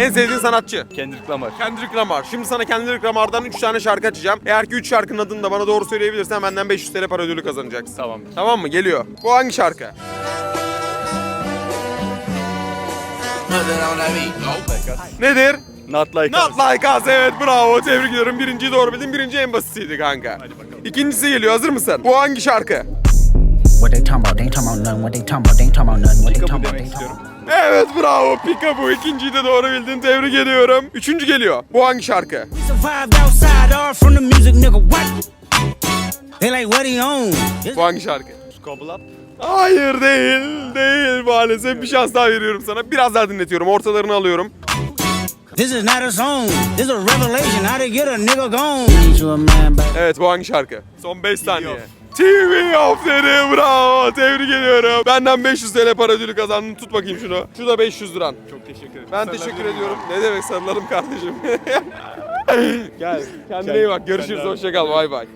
En sevdiğin sanatçı? Kendrick Lamar. Kendrick Lamar. Şimdi sana Kendrick Lamar'dan 3 tane şarkı açacağım. Eğer ki 3 şarkının adını da bana doğru söyleyebilirsen benden 500 TL para ödülü kazanacaksın. Tamam. Tamam mı? Geliyor. Bu hangi şarkı? Nedir? Not like Not us. like us. Evet bravo. Tebrik ediyorum. Birinciyi doğru bildin. Birinci en basitiydi kanka. Hadi bakalım. İkincisi geliyor. Hazır mısın? Bu hangi şarkı? What they talking about? They ain't talking about nothing. What they talking about? They ain't talking about nothing. What they talking about? demek They talking istiyorum. Evet bravo. Pika bu. İkinciyi de doğru bildin. Tebrik ediyorum. Üçüncü geliyor. Bu hangi şarkı? We survived outside, all from the music, nigga. What? They like what he own. Bu hangi şarkı? Scobble up. Hayır değil. Değil maalesef. Bir şans daha veriyorum sana. Biraz daha dinletiyorum. Ortalarını alıyorum. This is not a song. This is a revelation. How to get a nigga gone. A man. Evet bu hangi şarkı? Son 5 saniye. TV of dedi bravo tebrik ediyorum. Benden 500 TL para ödülü kazandın tut bakayım şunu. Şu da 500 liran. Çok teşekkür ederim. Ben teşekkür ediyorum. Ne demek sarılalım kardeşim. Gel kendine iyi bak görüşürüz Sen de abi. hoşça kal bay bay.